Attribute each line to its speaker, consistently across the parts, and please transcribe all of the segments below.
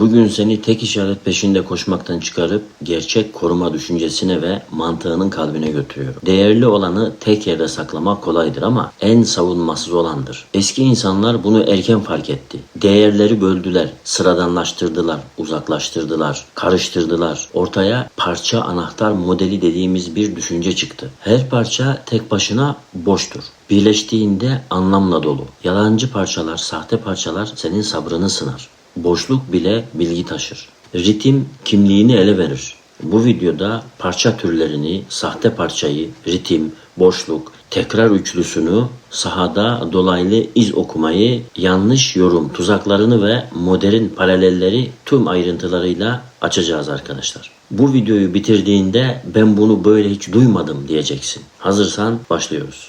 Speaker 1: Bugün seni tek işaret peşinde koşmaktan çıkarıp gerçek koruma düşüncesine ve mantığının kalbine götürüyorum. Değerli olanı tek yerde saklamak kolaydır ama en savunmasız olandır. Eski insanlar bunu erken fark etti. Değerleri böldüler, sıradanlaştırdılar, uzaklaştırdılar, karıştırdılar. Ortaya parça anahtar modeli dediğimiz bir düşünce çıktı. Her parça tek başına boştur. Birleştiğinde anlamla dolu. Yalancı parçalar, sahte parçalar senin sabrını sınar. Boşluk bile bilgi taşır. Ritim kimliğini ele verir. Bu videoda parça türlerini, sahte parçayı, ritim, boşluk, tekrar üçlüsünü, sahada dolaylı iz okumayı, yanlış yorum tuzaklarını ve modern paralelleri tüm ayrıntılarıyla açacağız arkadaşlar. Bu videoyu bitirdiğinde ben bunu böyle hiç duymadım diyeceksin. Hazırsan başlıyoruz.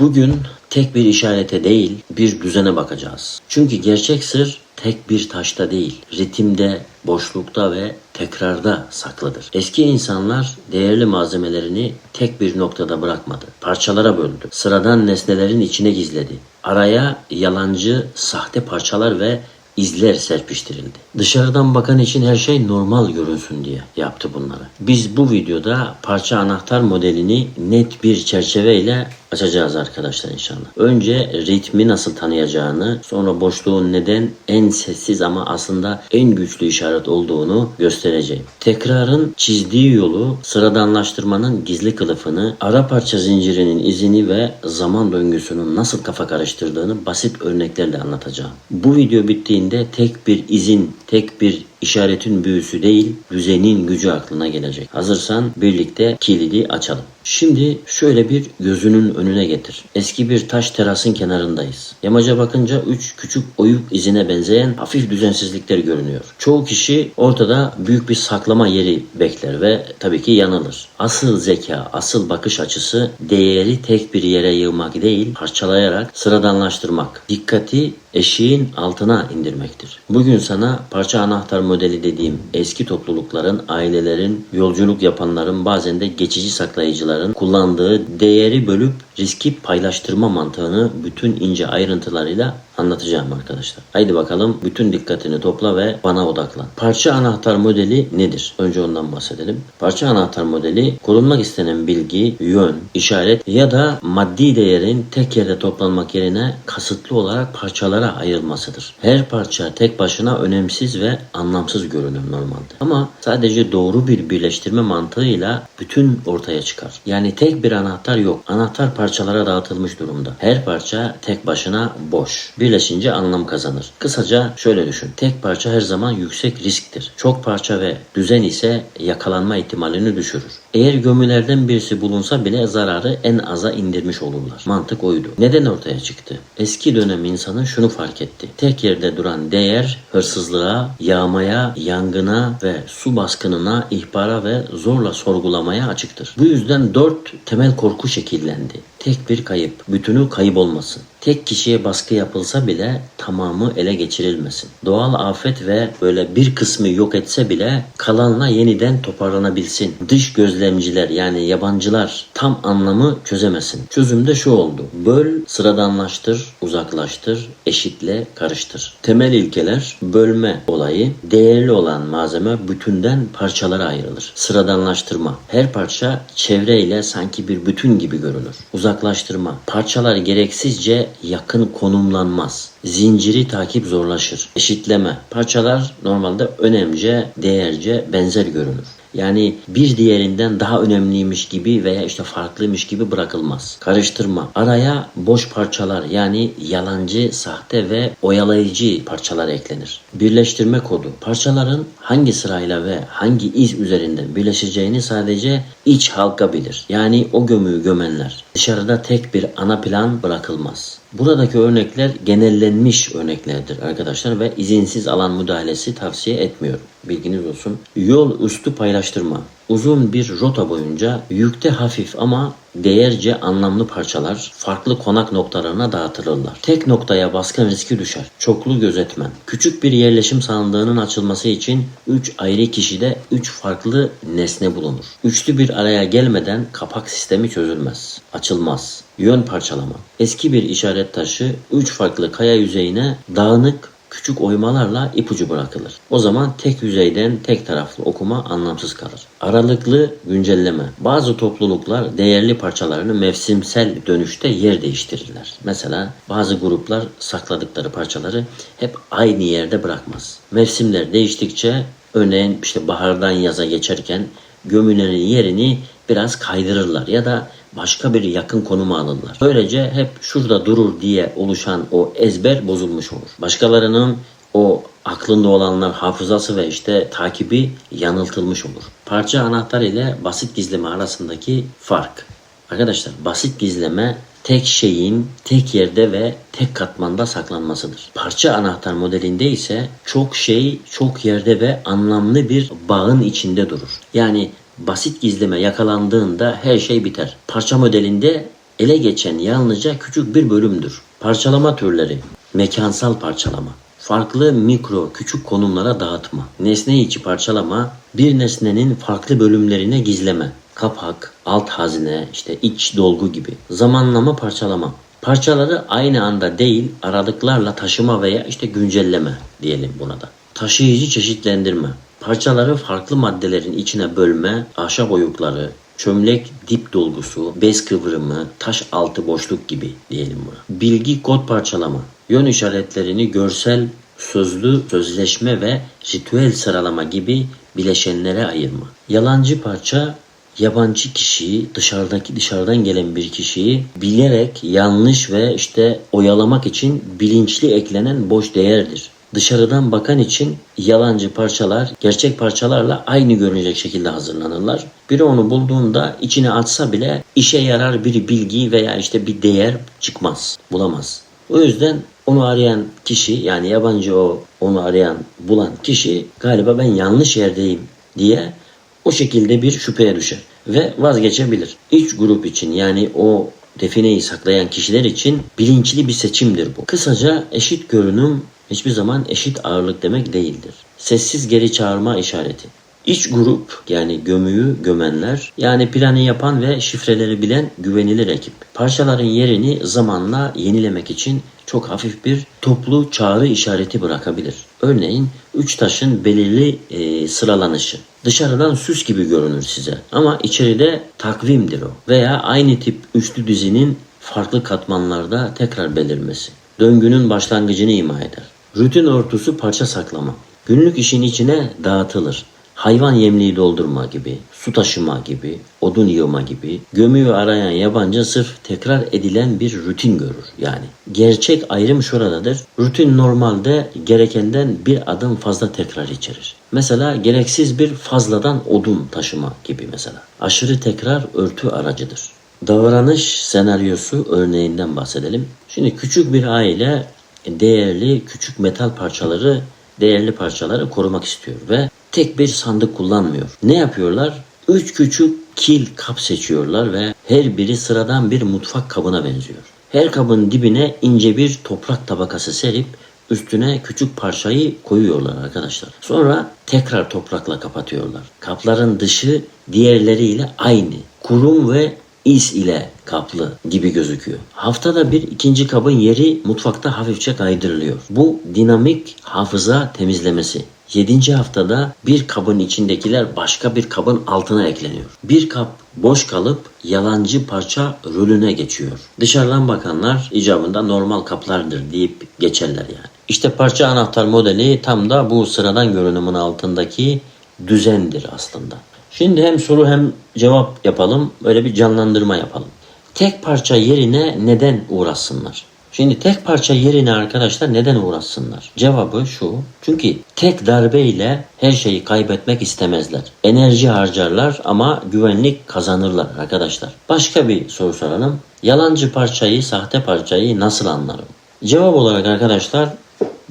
Speaker 1: Bugün tek bir işarete değil bir düzene bakacağız. Çünkü gerçek sır tek bir taşta değil, ritimde, boşlukta ve tekrarda saklıdır. Eski insanlar değerli malzemelerini tek bir noktada bırakmadı. Parçalara böldü. Sıradan nesnelerin içine gizledi. Araya yalancı, sahte parçalar ve izler serpiştirildi. Dışarıdan bakan için her şey normal görünsün diye yaptı bunları. Biz bu videoda parça anahtar modelini net bir çerçeveyle açacağız arkadaşlar inşallah. Önce ritmi nasıl tanıyacağını, sonra boşluğun neden en sessiz ama aslında en güçlü işaret olduğunu göstereceğim. Tekrarın çizdiği yolu, sıradanlaştırmanın gizli kılıfını, ara parça zincirinin izini ve zaman döngüsünün nasıl kafa karıştırdığını basit örneklerle anlatacağım. Bu video bittiğinde tek bir izin, tek bir işaretin büyüsü değil, düzenin gücü aklına gelecek. Hazırsan birlikte kilidi açalım. Şimdi şöyle bir gözünün önüne getir. Eski bir taş terasın kenarındayız. Yamaca bakınca üç küçük oyuk izine benzeyen hafif düzensizlikler görünüyor. Çoğu kişi ortada büyük bir saklama yeri bekler ve tabii ki yanılır. Asıl zeka, asıl bakış açısı değeri tek bir yere yığmak değil, parçalayarak sıradanlaştırmak. Dikkati eşiğin altına indirmektir. Bugün sana parça anahtar modeli dediğim eski toplulukların, ailelerin, yolculuk yapanların bazen de geçici saklayıcıların kullandığı değeri bölüp riski paylaştırma mantığını bütün ince ayrıntılarıyla anlatacağım arkadaşlar. Haydi bakalım bütün dikkatini topla ve bana odaklan. Parça anahtar modeli nedir? Önce ondan bahsedelim. Parça anahtar modeli korunmak istenen bilgi, yön, işaret ya da maddi değerin tek yerde toplanmak yerine kasıtlı olarak parçalara ayrılmasıdır. Her parça tek başına önemsiz ve anlamsız görünür normalde. Ama sadece doğru bir birleştirme mantığıyla bütün ortaya çıkar. Yani tek bir anahtar yok. Anahtar parçalara dağıtılmış durumda. Her parça tek başına boş. Birleşince anlam kazanır. Kısaca şöyle düşün. Tek parça her zaman yüksek risktir. Çok parça ve düzen ise yakalanma ihtimalini düşürür. Eğer gömülerden birisi bulunsa bile zararı en aza indirmiş olurlar. Mantık oydu. Neden ortaya çıktı? Eski dönem insanı şunu fark etti. Tek yerde duran değer hırsızlığa, yağmaya, yangına ve su baskınına, ihbara ve zorla sorgulamaya açıktır. Bu yüzden dört temel korku şekillendi. Tek bir kayıp, bütünü kayıp olmasın. Tek kişiye baskı yapılsa bile tamamı ele geçirilmesin. Doğal afet ve böyle bir kısmı yok etse bile kalanla yeniden toparlanabilsin. Dış gözlemciler yani yabancılar tam anlamı çözemesin. Çözüm de şu oldu. Böl, sıradanlaştır, uzaklaştır, eşitle, karıştır. Temel ilkeler bölme olayı, değerli olan malzeme bütünden parçalara ayrılır. Sıradanlaştırma. Her parça çevreyle sanki bir bütün gibi görünür. Uzaklaştırma. Parçalar gereksizce yakın konumlanmaz. Zinciri takip zorlaşır. Eşitleme. Parçalar normalde önemce, değerce benzer görünür. Yani bir diğerinden daha önemliymiş gibi veya işte farklıymış gibi bırakılmaz. Karıştırma. Araya boş parçalar yani yalancı, sahte ve oyalayıcı parçalar eklenir. Birleştirme kodu. Parçaların hangi sırayla ve hangi iz üzerinden birleşeceğini sadece iç halka bilir. Yani o gömüyü gömenler. Dışarıda tek bir ana plan bırakılmaz. Buradaki örnekler genellenmiş örneklerdir arkadaşlar ve izinsiz alan müdahalesi tavsiye etmiyorum. Bilginiz olsun. Yol üstü paylaştırma. Uzun bir rota boyunca yükte hafif ama değerce anlamlı parçalar farklı konak noktalarına dağıtılırlar. Tek noktaya baskın riski düşer. Çoklu gözetmen. Küçük bir yerleşim sandığının açılması için 3 ayrı kişide 3 farklı nesne bulunur. Üçlü bir araya gelmeden kapak sistemi çözülmez. Açılmaz. Yön parçalama. Eski bir işaret taşı 3 farklı kaya yüzeyine dağınık küçük oymalarla ipucu bırakılır. O zaman tek yüzeyden tek taraflı okuma anlamsız kalır. Aralıklı güncelleme. Bazı topluluklar değerli parçalarını mevsimsel dönüşte yer değiştirirler. Mesela bazı gruplar sakladıkları parçaları hep aynı yerde bırakmaz. Mevsimler değiştikçe örneğin işte bahardan yaza geçerken gömülerin yerini biraz kaydırırlar ya da başka bir yakın konuma alırlar. Böylece hep şurada durur diye oluşan o ezber bozulmuş olur. Başkalarının o aklında olanlar hafızası ve işte takibi yanıltılmış olur. Parça anahtar ile basit gizleme arasındaki fark. Arkadaşlar basit gizleme tek şeyin tek yerde ve tek katmanda saklanmasıdır. Parça anahtar modelinde ise çok şey çok yerde ve anlamlı bir bağın içinde durur. Yani basit gizleme yakalandığında her şey biter. Parça modelinde ele geçen yalnızca küçük bir bölümdür. Parçalama türleri, mekansal parçalama, farklı mikro küçük konumlara dağıtma, nesne içi parçalama, bir nesnenin farklı bölümlerine gizleme, kapak, alt hazine, işte iç dolgu gibi. Zamanlama parçalama. Parçaları aynı anda değil aralıklarla taşıma veya işte güncelleme diyelim buna da. Taşıyıcı çeşitlendirme. Parçaları farklı maddelerin içine bölme, ahşap oyukları, çömlek dip dolgusu, bez kıvrımı, taş altı boşluk gibi diyelim buna. Bilgi kod parçalama. Yön işaretlerini görsel, sözlü, sözleşme ve ritüel sıralama gibi bileşenlere ayırma. Yalancı parça yabancı kişiyi, dışarıdaki dışarıdan gelen bir kişiyi bilerek yanlış ve işte oyalamak için bilinçli eklenen boş değerdir. Dışarıdan bakan için yalancı parçalar gerçek parçalarla aynı görünecek şekilde hazırlanırlar. Biri onu bulduğunda içine atsa bile işe yarar bir bilgi veya işte bir değer çıkmaz, bulamaz. O yüzden onu arayan kişi yani yabancı o onu arayan bulan kişi galiba ben yanlış yerdeyim diye o şekilde bir şüpheye düşer ve vazgeçebilir. İç grup için yani o defineyi saklayan kişiler için bilinçli bir seçimdir bu. Kısaca eşit görünüm hiçbir zaman eşit ağırlık demek değildir. Sessiz geri çağırma işareti. İç grup yani gömüyü gömenler yani planı yapan ve şifreleri bilen güvenilir ekip. Parçaların yerini zamanla yenilemek için çok hafif bir toplu çağrı işareti bırakabilir. Örneğin üç taşın belirli e, sıralanışı. Dışarıdan süs gibi görünür size ama içeride takvimdir o. Veya aynı tip üçlü dizinin farklı katmanlarda tekrar belirmesi. Döngünün başlangıcını ima eder. Rutin örtüsü parça saklama. Günlük işin içine dağıtılır. Hayvan yemliği doldurma gibi, su taşıma gibi, odun yığma gibi gömüyü arayan yabancı sırf tekrar edilen bir rutin görür yani. Gerçek ayrım şuradadır. Rutin normalde gerekenden bir adım fazla tekrar içerir. Mesela gereksiz bir fazladan odun taşıma gibi mesela. Aşırı tekrar örtü aracıdır. Davranış senaryosu örneğinden bahsedelim. Şimdi küçük bir aile değerli küçük metal parçaları değerli parçaları korumak istiyor ve tek bir sandık kullanmıyor. Ne yapıyorlar? Üç küçük kil kap seçiyorlar ve her biri sıradan bir mutfak kabına benziyor. Her kabın dibine ince bir toprak tabakası serip üstüne küçük parçayı koyuyorlar arkadaşlar. Sonra tekrar toprakla kapatıyorlar. Kapların dışı diğerleriyle aynı. Kurum ve is ile kaplı gibi gözüküyor. Haftada bir ikinci kabın yeri mutfakta hafifçe kaydırılıyor. Bu dinamik hafıza temizlemesi. 7. haftada bir kabın içindekiler başka bir kabın altına ekleniyor. Bir kap boş kalıp yalancı parça rolüne geçiyor. Dışarıdan bakanlar icabında normal kaplardır deyip geçerler yani. İşte parça anahtar modeli tam da bu sıradan görünümün altındaki düzendir aslında. Şimdi hem soru hem cevap yapalım. Böyle bir canlandırma yapalım. Tek parça yerine neden uğraşsınlar? Şimdi tek parça yerine arkadaşlar neden uğraşsınlar? Cevabı şu. Çünkü tek darbeyle her şeyi kaybetmek istemezler. Enerji harcarlar ama güvenlik kazanırlar arkadaşlar. Başka bir soru soralım. Yalancı parçayı, sahte parçayı nasıl anlarım? Cevap olarak arkadaşlar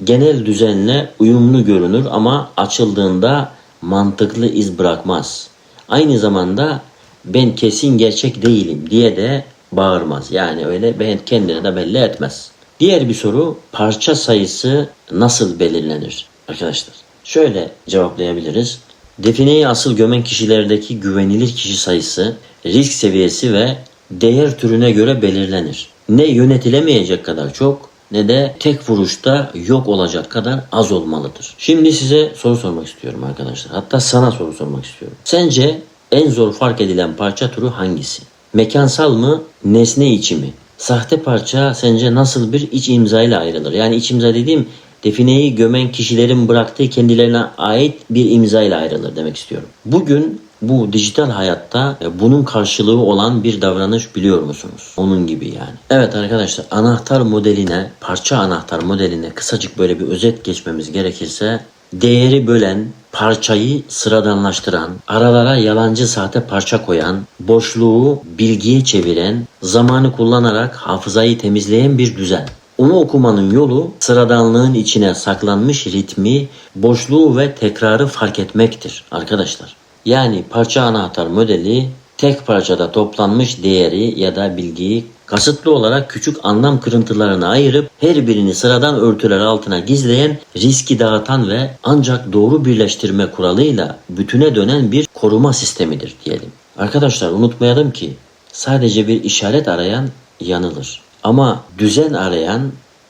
Speaker 1: genel düzenle uyumlu görünür ama açıldığında mantıklı iz bırakmaz. Aynı zamanda ben kesin gerçek değilim diye de bağırmaz. Yani öyle ben kendine de belli etmez. Diğer bir soru parça sayısı nasıl belirlenir arkadaşlar? Şöyle cevaplayabiliriz. Defineyi asıl gömen kişilerdeki güvenilir kişi sayısı, risk seviyesi ve değer türüne göre belirlenir. Ne yönetilemeyecek kadar çok ne de tek vuruşta yok olacak kadar az olmalıdır. Şimdi size soru sormak istiyorum arkadaşlar. Hatta sana soru sormak istiyorum. Sence en zor fark edilen parça türü hangisi? Mekansal mı, nesne içi mi? Sahte parça sence nasıl bir iç imza ile ayrılır? Yani iç imza dediğim defineyi gömen kişilerin bıraktığı kendilerine ait bir imza ile ayrılır demek istiyorum. Bugün bu dijital hayatta e, bunun karşılığı olan bir davranış biliyor musunuz? Onun gibi yani. Evet arkadaşlar anahtar modeline, parça anahtar modeline kısacık böyle bir özet geçmemiz gerekirse değeri bölen, parçayı sıradanlaştıran, aralara yalancı sahte parça koyan, boşluğu bilgiye çeviren, zamanı kullanarak hafızayı temizleyen bir düzen. Onu okumanın yolu sıradanlığın içine saklanmış ritmi, boşluğu ve tekrarı fark etmektir arkadaşlar. Yani parça anahtar modeli tek parçada toplanmış değeri ya da bilgiyi kasıtlı olarak küçük anlam kırıntılarına ayırıp her birini sıradan örtüler altına gizleyen, riski dağıtan ve ancak doğru birleştirme kuralıyla bütüne dönen bir koruma sistemidir diyelim. Arkadaşlar unutmayalım ki sadece bir işaret arayan yanılır. Ama düzen arayan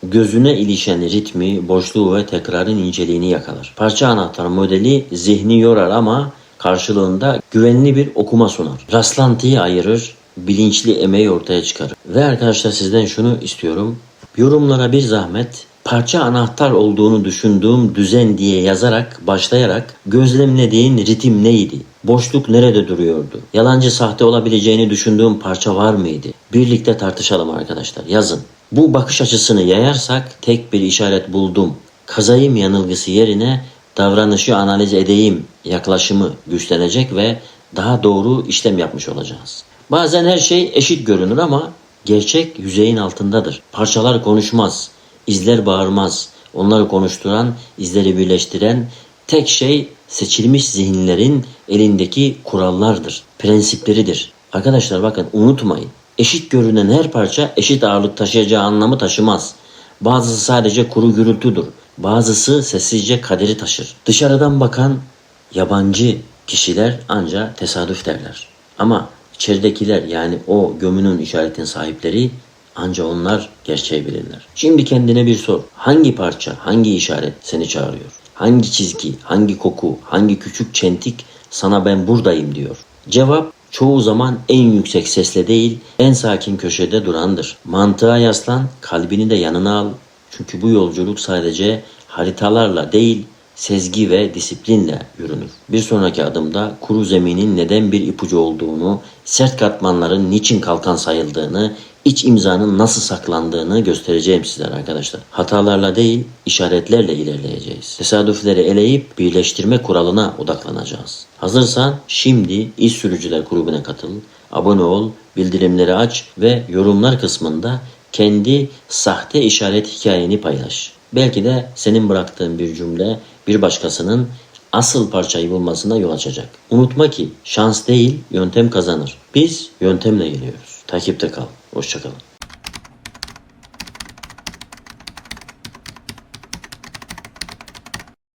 Speaker 1: gözüne ilişen ritmi, boşluğu ve tekrarın inceliğini yakalar. Parça anahtar modeli zihni yorar ama karşılığında güvenli bir okuma sunar. Rastlantıyı ayırır, bilinçli emeği ortaya çıkarır. Ve arkadaşlar sizden şunu istiyorum. Yorumlara bir zahmet parça anahtar olduğunu düşündüğüm düzen diye yazarak başlayarak gözlemlediğin ritim neydi? Boşluk nerede duruyordu? Yalancı sahte olabileceğini düşündüğüm parça var mıydı? Birlikte tartışalım arkadaşlar. Yazın. Bu bakış açısını yayarsak tek bir işaret buldum. Kazayım yanılgısı yerine davranışı analiz edeyim yaklaşımı güçlenecek ve daha doğru işlem yapmış olacağız. Bazen her şey eşit görünür ama gerçek yüzeyin altındadır. Parçalar konuşmaz, izler bağırmaz. Onları konuşturan, izleri birleştiren tek şey seçilmiş zihinlerin elindeki kurallardır, prensipleridir. Arkadaşlar bakın unutmayın. Eşit görünen her parça eşit ağırlık taşıyacağı anlamı taşımaz. Bazısı sadece kuru gürültüdür. Bazısı sessizce kaderi taşır. Dışarıdan bakan yabancı kişiler anca tesadüf derler. Ama içeridekiler yani o gömünün işaretin sahipleri anca onlar gerçeği bilirler. Şimdi kendine bir sor. Hangi parça, hangi işaret seni çağırıyor? Hangi çizgi, hangi koku, hangi küçük çentik sana ben buradayım diyor? Cevap çoğu zaman en yüksek sesle değil, en sakin köşede durandır. Mantığa yaslan, kalbini de yanına al. Çünkü bu yolculuk sadece haritalarla değil, sezgi ve disiplinle yürünür. Bir sonraki adımda kuru zeminin neden bir ipucu olduğunu, sert katmanların niçin kalkan sayıldığını, iç imzanın nasıl saklandığını göstereceğim sizlere arkadaşlar. Hatalarla değil, işaretlerle ilerleyeceğiz. Tesadüfleri eleyip birleştirme kuralına odaklanacağız. Hazırsan şimdi İş Sürücüler Kulübü'ne katıl, abone ol, bildirimleri aç ve yorumlar kısmında kendi sahte işaret hikayeni paylaş. Belki de senin bıraktığın bir cümle bir başkasının asıl parçayı bulmasına yol açacak. Unutma ki şans değil yöntem kazanır. Biz yöntemle geliyoruz. Takipte kal. Hoşçakalın.